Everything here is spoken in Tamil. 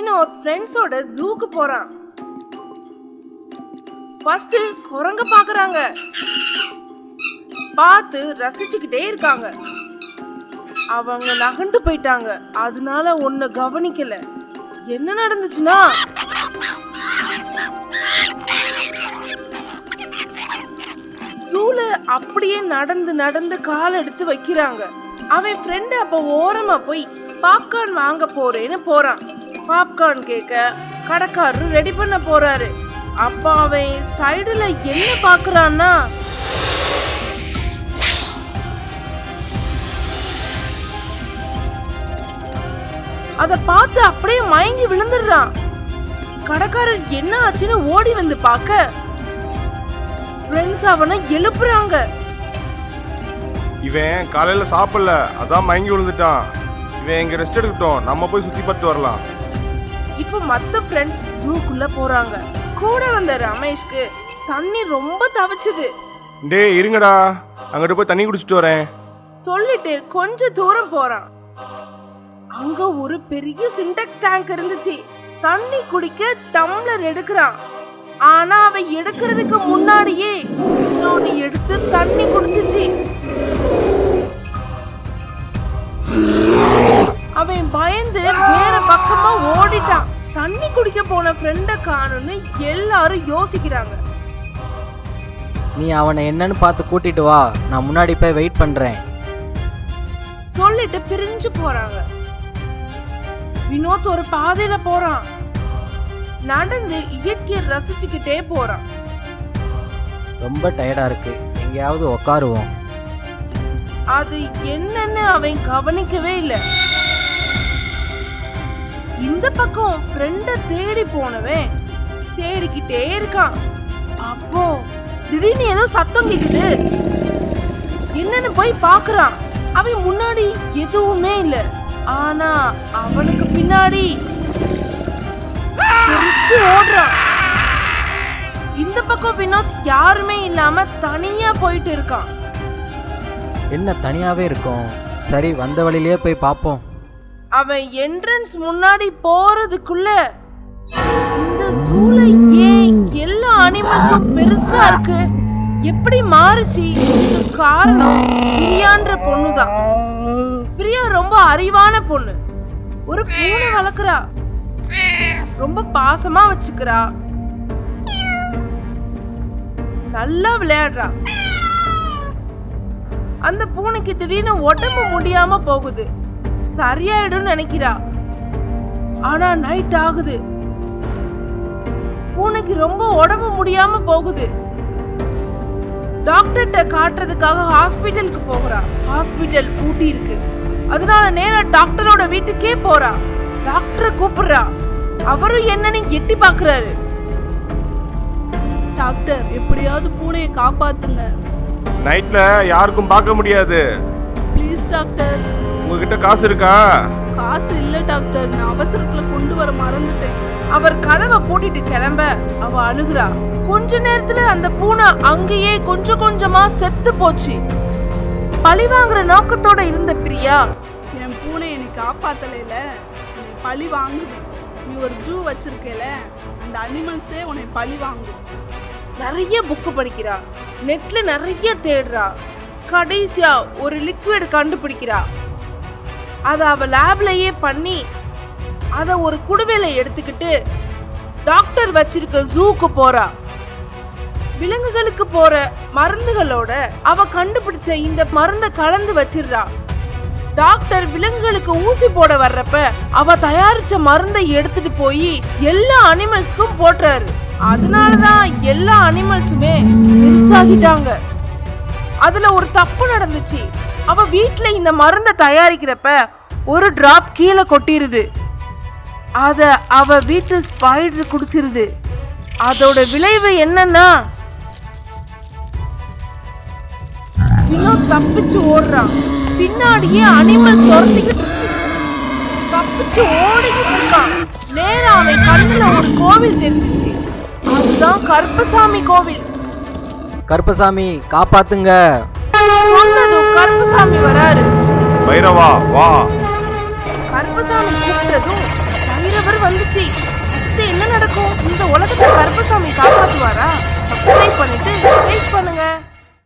வினோத் ஃப்ரெண்ட்ஸோட ஜூக்கு போறான். ஃபர்ஸ்ட் குரங்க பாக்குறாங்க. பார்த்து ரசிச்சுக்கிட்டே இருக்காங்க. அவங்க நகண்டு போயிட்டாங்க. அதனால ஒன்னு கவனிக்கல. என்ன நடந்துச்சுன்னா? ஜூல அப்படியே நடந்து நடந்து கால் எடுத்து வைக்கிறாங்க. அவன் ஃப்ரெண்டு அப்ப ஓரமா போய் பாப்கார்ன் வாங்க போறேன்னு போறான். பாப்கார்ன் கேட்க கடைக்காரரு ரெடி பண்ண போறாரு. அப்ப அவன் சைடுல என்ன பாக்குறான்னா? அத பார்த்து அப்படியே மயங்கி விழுந்துடுறான். கடைக்காரர் என்ன ஆச்சுன்னு ஓடி வந்து பார்க்க. ஃப்ரெண்ட்ஸ் அவனை எழுப்புறாங்க. இவன் காலையில சாப்பிடல அதான் மயங்கி விழுந்துட்டான். இவன் இங்க ரெஸ்ட் எடுக்கட்டும் நம்ம போய் சுத்தி பார்த்து வரலாம். இப்போ மத்த ஃப்ரெண்ட்ஸ் ஜூக்குள்ள போறாங்க. கூட வந்த ரமேஷ்க்கு தண்ணி ரொம்ப தவிச்சுது. டேய் இருங்கடா. அங்கிட்டு போய் தண்ணி குடிச்சிட்டு வரேன். சொல்லிட்டு கொஞ்ச தூரம் போறான். அங்க ஒரு பெரிய சின்டெக்ஸ் டேங்க் இருந்துச்சு. தண்ணி குடிக்க டம்ளர் எடுக்கிறான். ஆனா அவன் எடுக்கிறதுக்கு முன்னாடியே இன்னொன்னு எடுத்து தண்ணி குடிச்சிச்சு. அவன் பயந்து வேற பக்கமா ஓடிட்டான். தண்ணி குடிக்க போன ஃப்ரெண்ட காணும்னு எல்லாரும் யோசிக்கிறாங்க. நீ அவனை என்னன்னு பார்த்து கூட்டிட்டு வா. நான் முன்னாடி போய் வெயிட் பண்றேன். சொல்லிட்டு பிரிஞ்சு போறாங்க. வினோத் ஒரு பாதையில போறான். நடந்து இயற்கையை ரசிச்சுக்கிட்டே போறான். ரொம்ப டயர்டா இருக்கு. எங்கேயாவது உக்காருவோம். அது என்னன்னு அவன் கவனிக்கவே இல்ல. இந்த பக்கம் ஃப்ரெண்ட தேடி போனவன் தேடிக்கிட்டே இருக்கான். அப்போ திடீர்னு ஏதோ சத்தம் கேக்குது. என்னன்னு போய் பாக்குறான். அவன் முன்னாடி எதுவுமே இல்ல. ஆனா அவனுக்கு பின்னாடி ஓடுறான். இந்த பக்கம் வினோத் யாருமே இல்லாம தனியா போயிட்டு இருக்கான். என்ன தனியாவே இருக்கும்? சரி வந்த வழியிலேயே போய் பார்ப்போம் அவன் என்ட்ரன்ஸ் முன்னாடி போறதுக்குள்ள இந்த சூளை ஏன் எல்லா அனிமல்ஸும் பெருசா இருக்கு? எப்படி மாறுச்சு? இதுக்கு காரணம் பிரியான்ற பொண்ணுதான். பிரியா ரொம்ப அறிவான பொண்ணு. ஒரு பூனை வளர்க்குறா. ரொம்ப பாசமா வச்சுக்கிறா. நல்லா விளையாடுறா. அந்த பூனைக்கு திடீர்னு உடம்பு முடியாம போகுது. சரியாயிடும் நினைக்கிறா. ஆனா நைட் ஆகுது. பூனைக்கு ரொம்ப உடம்பு முடியாம போகுது. டாக்டர்கிட்ட காட்டுறதுக்காக ஹாஸ்பிட்டலுக்கு போகிறா ஹாஸ்பிட்டல் பூட்டி இருக்கு. அதனால நேரா டாக்டரோட வீட்டுக்கே போறா. டாக்டரை கூப்பிடுறா. அவரும் என்னன்னு எட்டி பாக்குறாரு. டாக்டர் எப்படியாவது பூனையை காப்பாத்துங்க. நைட்ல யாருக்கும் பார்க்க முடியாது. ப்ளீஸ் டாக்டர் உங்ககிட்ட காசு இருக்கா? காசு இல்ல டாக்டர். நான் அவசரத்துல கொண்டு வர மறந்துட்டேன். அவர் கதவை பூட்டிட்டு கிளம்ப அவ அழுகுறா கொஞ்ச நேரத்துல அந்த பூனை அங்கேயே கொஞ்சம் கொஞ்சமா செத்து போச்சு. பழி வாங்குற நோக்கத்தோட இருந்த பிரியா என் பூனையை நீ காப்பாத்தலைல உன்னை பழி வாங்குவேன் நீ ஒரு ஜூ வச்சிருக்கேல அந்த அனிமல்ஸே உன்னை பழி வாங்கும். நிறைய புக்கு படிக்கிறா. நெட்ல நிறைய தேடுறா. கடைசியா ஒரு லிக்விட் கண்டுபிடிக்கிறா. அதை அவ லேப்லயே பண்ணி அதை ஒரு குடுவையில எடுத்துக்கிட்டு டாக்டர் வச்சிருக்க ஜூக்கு போறா விலங்குகளுக்கு போற மருந்துகளோட அவ கண்டுபிடிச்ச இந்த மருந்தை கலந்து வச்சிடுறா. டாக்டர் விலங்குகளுக்கு ஊசி போட வர்றப்ப அவ தயாரிச்ச மருந்தை எடுத்துட்டு போய் எல்லா அனிமல்ஸ்க்கும் போட்டுறாரு. அதனாலதான் எல்லா அனிமல்ஸுமே பெருசாகிட்டாங்க. அதுல ஒரு தப்பு நடந்துச்சு. அவ வீட்டுல இந்த மருந்தை தயாரிக்கிறப்ப ஒரு டிராப் கீழே கொட்டிருது. அத அவ வீட்டு ஸ்பைடர் குடிச்சிருது. அதோட விளைவு என்னன்னா வினோத் தப்பிச்சு ஓடுறான் பின்னாடியே அனிமல்ஸ் துரத்திக்கிட்டு தப்பிச்சு ஓடிக்கிட்டு இருக்கான் நேரா அவன் கண்ணுல ஒரு கோவில் தெரிஞ்சுச்சு. அதுதான் கருப்பசாமி கோவில். கருப்பசாமி காப்பாத்துங்க. சொன்னதும் கருப்பசாமி வராரு. பைரவா வா. பார்த்ததும் பைரவர் வந்துச்சு. இது என்ன நடக்கும்? இந்த உலகத்தை கருப்பசாமி காப்பாற்றுவாரா சப்ஸ்கிரைப் பண்ணிட்டு வெயிட் பண்ணுங்க.